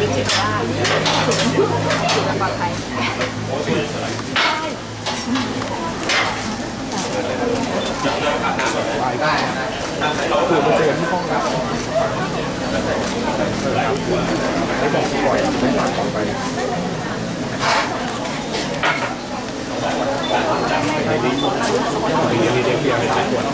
ไม่เจ็บได้สุขปลอดภัยคือมาเจอที่ห้องรับไม่บอกปล่อยไม่ฝากของไปไปดิ้งเรียนเรียนเรียนสามขวด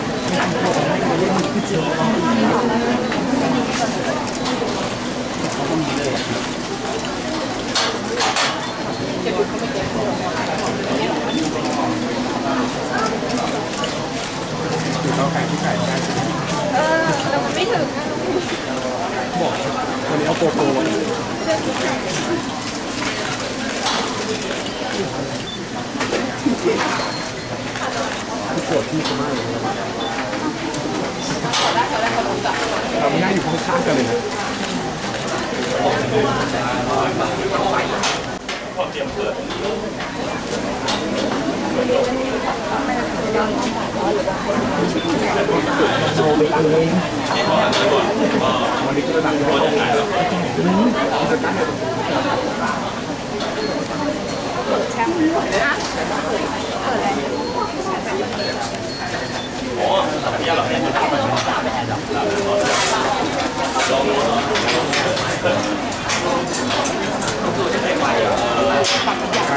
คือเขาขายที่ขายได้ เออแต่มันไม่ถึง บอก วันนี้เอาโปรโปรมาที่ปวดที่มากเลยนะเราไม่น่าอยู่ข้างๆกันเลยนะ โชว์ไปเองวันนี้ก็ระดับยอดขายแล้วแชมป์นะเปิดอะไรแต่ด้วยความที่ต้องสบายเนี่ย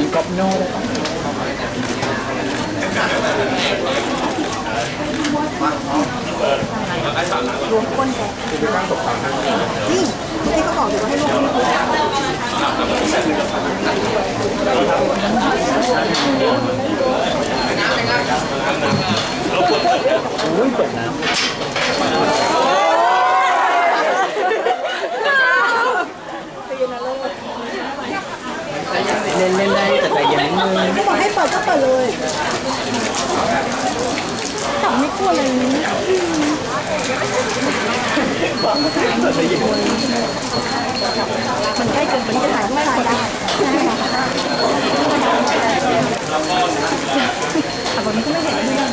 เอาข้อสอบไปเอาอุตสาหกรรมขอเป็นก๊อปโน่ได้ปะรวมก้นแกคือการตกต่างกันนี่ที่เขาบอกอยู่ว่าให้ลูกนี่โอ้ยตกน้เล่นเล่นได้แต่ใจเย็นนิดนึง เขาบอก ให้เปิดก็เปิดเลยจับไม่กลัวเลยมันใกล้เกินไปที่จะถ่ายไม่ถ่ายได้แต่คนนี้ก็ไม่เห็นเลย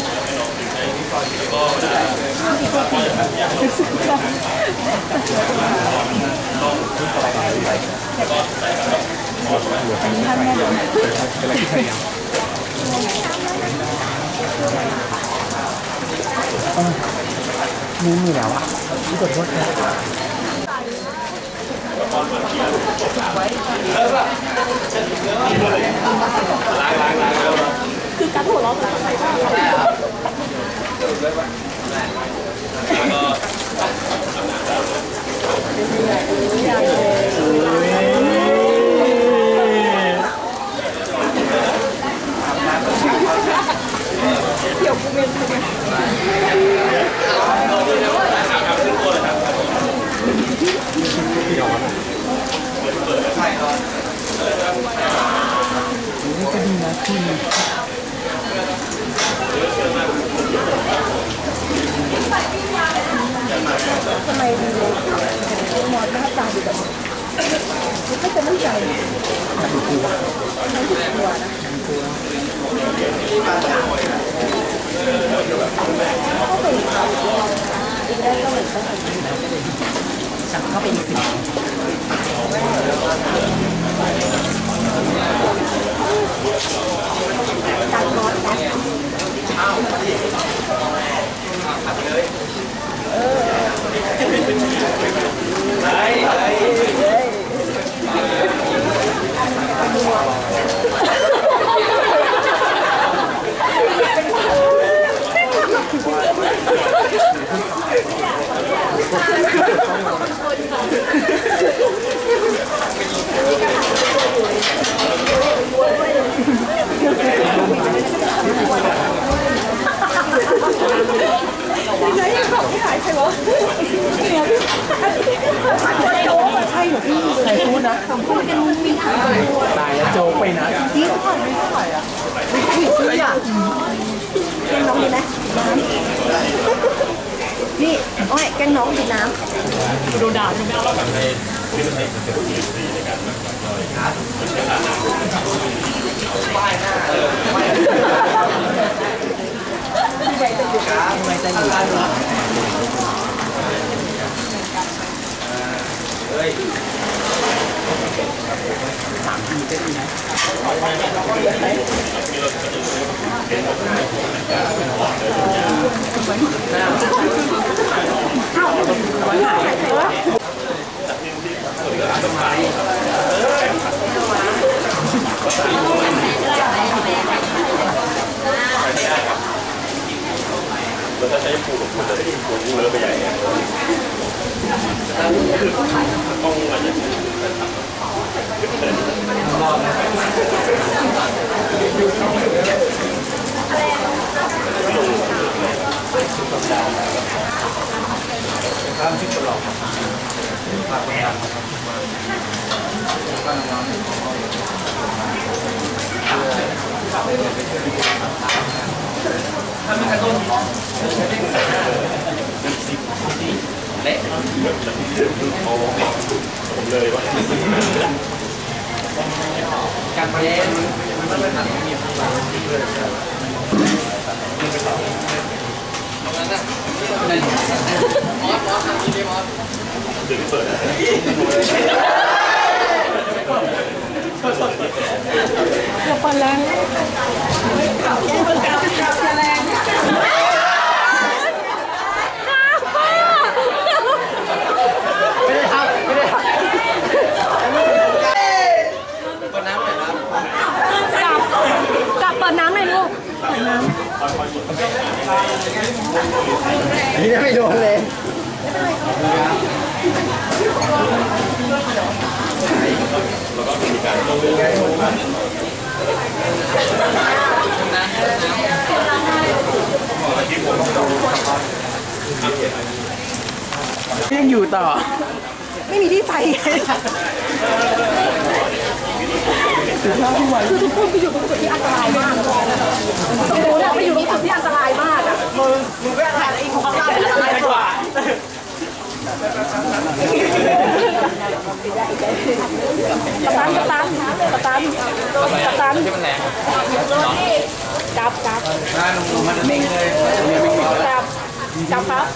ำเป็นอะไรที่พยายาม นี่มีแล้วอะที่ขอโทษครับคือการหัวเราะมันใส่ได้ เดี๋ยวกูเวียนหัว นี่ก็ดีนะคุณ ทำไมดีเลยมอนหน้าตาดูแบบมันก็จะไม่ใจ แต่ดูกลัว ไม่ถูกกลัวนะก็เป็นเขาอีกได้ก็ เหมือนกันสั่งเข้าไปอีกสิการร้อนนะ เแกล้งน้องกินน้ำดูด่าใช่ไมำใหญ่จะอยู่ทำไมจะอยู่ามทีก็ดีนะ แล้วถ้าใช้ปูกับปูเลยปูเลอะไปใหญ่ต้องอาจจะ ผมเลยว่าการเล่นเดี๋ยวเปิดอย่าเปิดแรงอย่าแรง ไม่ได้ทำไม่ได้ทำกดน้ำหน่อยครับ จับจับเปิดน้ำหน่อยลูก อันนี้ไม่โดนเลย ยังอยู่ต่อ ไม่มีที่ไปคือทุกคนไปอยู่ตรงจุดที่อันตรายมากตรงนู้นอะไปอยู่ตรงจุดที่อันตรายมากอะมึงมึงไม่อันตรายไอ้ของเราอันตรายกว่า tám tám tám tám tám cặp cặp cặp cặp cặp